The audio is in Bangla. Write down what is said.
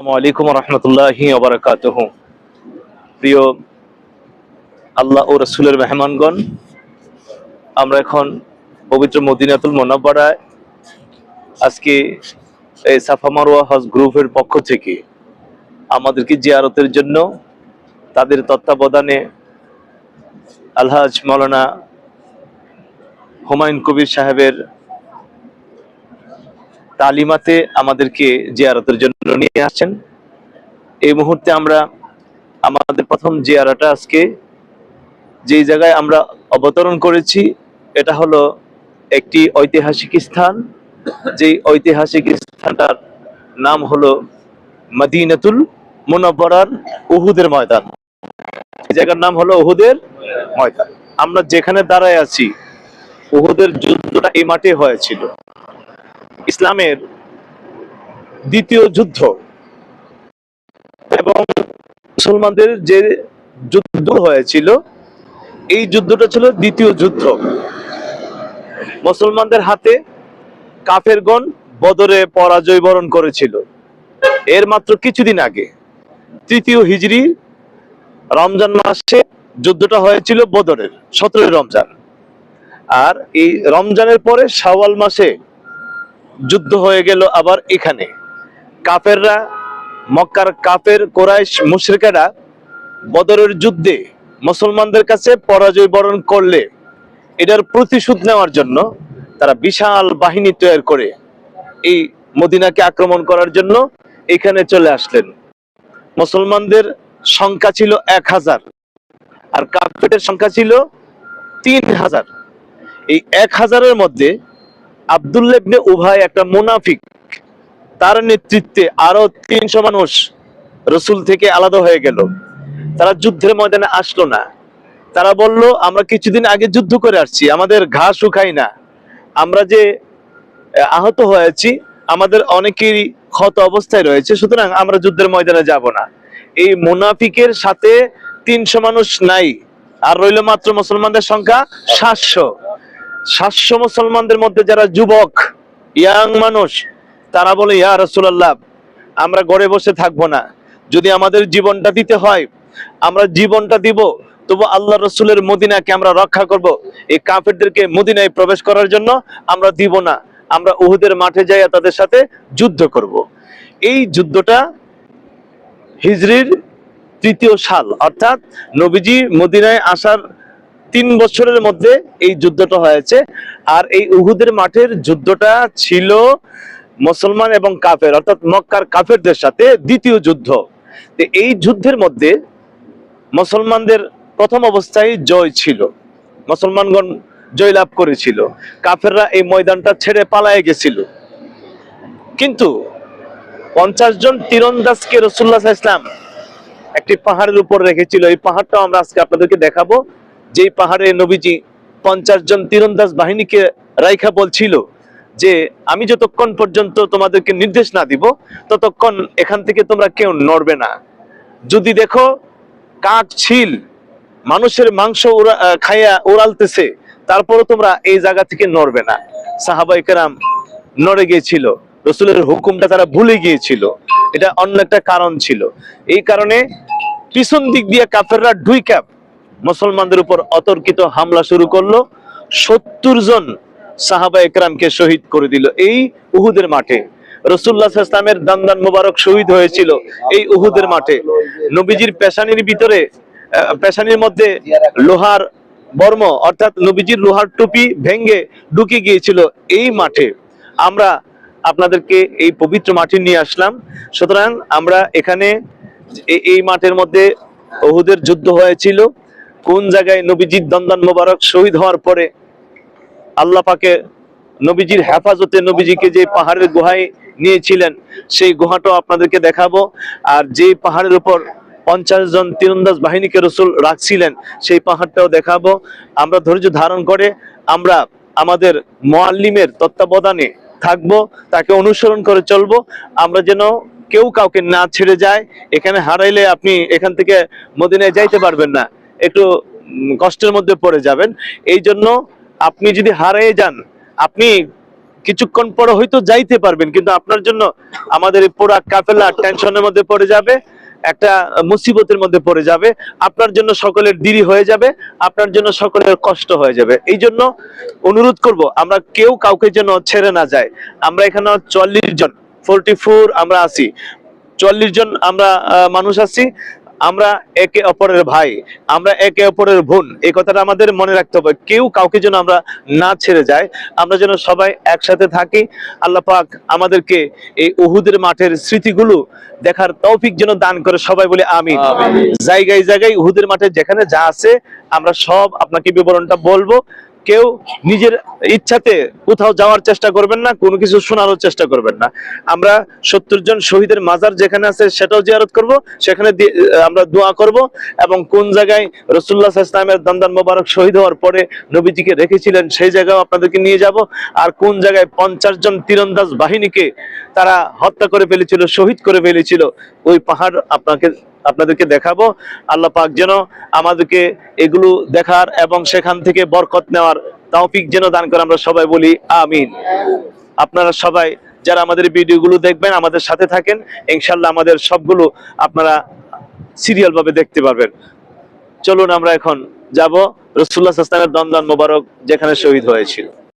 আলাইকুম রহমতুল্লাহি ওবরাকাতুহ প্রিয় আল্লাহ ও রসুলের মেহমানগণ, আমরা এখন পবিত্র মদিনাতুল মোনাব্বরায় আজকে এই সাফা মারোয়া হজ গ্রুপের পক্ষ থেকে আমাদেরকে জিয়ারতের জন্য তাদের তত্ত্বাবধানে আলহাজ মৌলানা হুমায়ুন কবির সাহেবের তালিমাতে আমাদেরকে জিয়ারতের জন্য নিয়ে আসছেন। এই মুহূর্তে আমরা আমাদের প্রথম জিয়ারাটা আজকে যেই জায়গায় আমরা অবতরণ করেছি, এটা হলো একটি ঐতিহাসিক স্থান। যেই ঐতিহাসিক স্থানটার নাম হলো মদিনাতুল মুনাব্বরার উহুদের ময়দান। এই জায়গার নাম হলো উহুদের ময়দান। আমরা যেখানে দাঁড়ায় আছি, উহুদের যুদ্ধটা এই মাঠে হয়েছিল। ইসলামের দ্বিতীয় যুদ্ধ। এবং মুসলমানদের যে যুদ্ধ হয়েছিল, এই যুদ্ধটা ছিল দ্বিতীয় যুদ্ধ। মুসলমানদের হাতে কাফেরগণ বদরে পরাজয় বরণ করেছিল। এর মাত্র কিছুদিন আগে, তৃতীয় হিজড়ি রমজান মাসে যুদ্ধটা হয়েছিল বদরের, সতেরোই রমজান। আর এই রমজানের পরে শাওয়াল মাসে যুদ্ধ হয়ে গেল আবার এখানে। কাফেররা, মক্কার কাফের, কোরাইশ মুশরিকেরা বদরের যুদ্ধে মুসলমানদের কাছে পরাজয় বরণ করলে, এটার প্রতিশোধ নেওয়ার জন্য তারা বিশাল বাহিনী তৈরি করে এই মদিনাকে আক্রমণ করার জন্য এখানে চলে আসলেন। মুসলমানদের সংখ্যা ছিল এক হাজার আর কাফেরের সংখ্যা ছিল তিন হাজার। এই এক হাজারের মধ্যে আবদুল্লেবনে উভয় একটা মুনাফিক। তার নেতৃত্বে আরও তিনশো মানুষ রসুল থেকে আলাদা হয়ে গেল। তারা যুদ্ধের ময়দানে আসলো না। তারা বলল আমরা কিছুদিন আগে যুদ্ধ করে আসছি আমাদের ঘা শুকাই না। আমরা যে আহ, আহত হয়েছি আমাদের অনেকেরই ক্ষত অবস্থায় রয়েছে সুতরাং আমরা যুদ্ধের ময়দানে যাব না। এই মুনাফিকের সাথে তিনশো মানুষ নাই আর রইল মাত্র মুসলমানদের সংখ্যা সাতশো। সাতশো মুসলমানদের মধ্যে যারা যুবক, ইয়াং মানুষ, তারা বলে, ইয়া রসুল্লাহ আমরা ঘরে বসে থাকব না। যদি আমাদের জীবনটা দিতে হয়, আমরা জীবনটা দিব, তবু আল্লাহ রসুলের মদিনাকে আমরা রক্ষা করব। এই কাফেরদেরকে মদিনায় প্রবেশ করার জন্য আমরা দিব না। আমরা উহুদের মাঠে যাই তাদের সাথে যুদ্ধ করব। এই যুদ্ধটা হিজরির তৃতীয় সাল, অর্থাৎ নবীজি মদিনায় আসার তিন বছরের মধ্যে এই যুদ্ধটা হয়েছে। আর এই উহুদের মাঠের যুদ্ধটা ছিল মুসলমান এবং কাফের, অর্থাৎ মক্কার কাফেরদের সাথে দ্বিতীয় যুদ্ধ। এই যুদ্ধের মধ্যে মুসলমানদের প্রথম অবস্থায় জয় ছিল। মুসলমানগণ জয়লাভ করেছিল। কাফেররা এই ময়দানটা ছেড়ে পালায় গেছিল। কিন্তু পঞ্চাশ জন তীরন্দাজকে রসুল্লাহ ইসলাম একটি পাহাড়ের উপর রেখেছিল। এই পাহাড়টাও আমরা আজকে আপনাদেরকে দেখাবো। যেই পাহাড়ে নবীজি পঞ্চাশ জন তীরন্দাজ বাহিনীকে রাইখা বলছিল যে, আমি যতক্ষণ পর্যন্ত তোমাদেরকে নির্দেশ না দিব, ততক্ষণ এখান থেকে তোমরা কেউ নড়বে না। যদি দেখো কাঠ ছিল মানুষের মাংস খাইয়া উড়ালতেছে, তারপরও তোমরা এই জায়গা থেকে নড়বে না। সাহাবাই কেরাম নড়ে গিয়েছিল। রসুলের হুকুমটা তারা ভুলে গিয়েছিল। এটা অন্য একটা কারণ ছিল। এই কারণে পিছন দিক দিয়ে কাফেররা দুই ক্যাপ মুসলমানদের উপর অতর্কিত হামলা শুরু করল। সত্তর জন সাহাবা একরামকে শহীদ করে দিল এই উহুদের মাঠে। রসুল্লাহ দান্দান মোবারক শহীদ হয়েছিল এই উহুদের মাঠে। নবীজির পেশানির ভিতরে পেশানির মধ্যে লোহার বর্ম অর্থাৎ নবীজির লোহার টুপি ভেঙ্গে ঢুকে গিয়েছিল এই মাঠে। আমরা আপনাদেরকে এই পবিত্র মাঠে নিয়ে আসলাম। সুতরাং আমরা এখানে এই মাঠের মধ্যে ওহুদের যুদ্ধ হয়েছিল। কোন জায়গায় নবীজির দন্দান মোবারক শহীদ হওয়ার পরে আল্লাহ পাকে নবীজির হেফাজতে নবীজিকে যে পাহাড়ের গুহায় নিয়েছিলেন, সেই গুহাটাও আপনাদেরকে দেখাবো। আর যে পাহাড়ের উপর পঞ্চাশ জন তীরন্দাজ বাহিনীকে রসুল রাখছিলেন, সেই পাহাড়টাও দেখাবো। আমরা ধৈর্য ধারণ করে আমরা আমাদের মোয়াল্লিমের তত্ত্বাবধানে থাকব, তাকে অনুসরণ করে চলবো। আমরা যেন কেউ কাউকে না ছেড়ে যায়, এখানে হারাইলে আপনি এখান থেকে মদিনায় যাইতে পারবেন না। একটু কষ্টের মধ্যে পড়ে যাবেন। এই জন্য আপনি যদি হারিয়ে যান, আপনি কিছুক্ষণ পরে হয়তো যাইতে পারবেন, কিন্তু আপনার জন্য আমাদের পুরা কাফেলা টেনশনের মধ্যে পড়ে যাবে, একটা মুসিবতের মধ্যে পড়ে যাবে, আপনার জন্য সকলের দেরি হয়ে যাবে, আপনার জন্য সকলের কষ্ট হয়ে যাবে। এই জন্য অনুরোধ করব, আমরা কেউ কাউকে যেন ছেড়ে না যায় আমরা এখানে চল্লিশ জন ফোরটি ফোর আমরা আছি। চল্লিশ জন আমরা মানুষ আছি। আমরা একে অপরের ভাই আমরা একে অপরের বোন এই কথাটা আমাদের মনে রাখতে হবে। কেউ কাউকে যেন আমরা না ছেড়ে যায় আমরা যেন সবাই একসাথে থাকি। আল্লাহ পাক আমাদেরকে এই উহুদের মাঠের স্মৃতিগুলো দেখার তৌফিক যেন দান করে সবাই বলে আমিন। জায়গায় জায়গায় উহুদের মাঠে যেখানে যা আছে আমরা সব আপনাকে বিবরণটা বলব। কেউ নিজের ইচ্ছাতে কোথাও যাওয়ার চেষ্টা করবেন না, কোনো কিছু শোনানোর চেষ্টা করবেন না। আমরা সত্তর জন শহীদের মাজার যেখানে আছে সেটাও জিয়ারত করব, সেখানে আমরা দোয়া করব এবং কোন জায়গায় রসুল্লাহ ইসলামের দন্দান মোবারক শহীদ হওয়ার পরে নবীজিকে রেখেছিলেন, সেই জায়গাও আপনাদেরকে নিয়ে যাব। আর কোন জায়গায় পঞ্চাশ জন তীরন্দাজ বাহিনীকে তারা হত্যা করে ফেলেছিল, শহীদ করে ফেলেছিল, ওই পাহাড় আপনাকে আপনাদেরকে দেখাবো। আল্লাহ পাক যেন আমাদেরকে এগুলো দেখার এবং সেখান থেকে বরকত নেওয়ার তৌফিক যেন দান করে আমরা সবাই বলি আমিন। আপনারা সবাই যারা আমাদের ভিডিওগুলো দেখবেন, আমাদের সাথে থাকেন ইনশাল্লাহ আমাদের সবগুলো আপনারা সিরিয়াল ভাবে দেখতে পারবেন। চলুন আমরা এখন যাব। রসুল্লাহ ইসলামের দন্দন মোবারক যেখানে শহীদ হয়েছিল।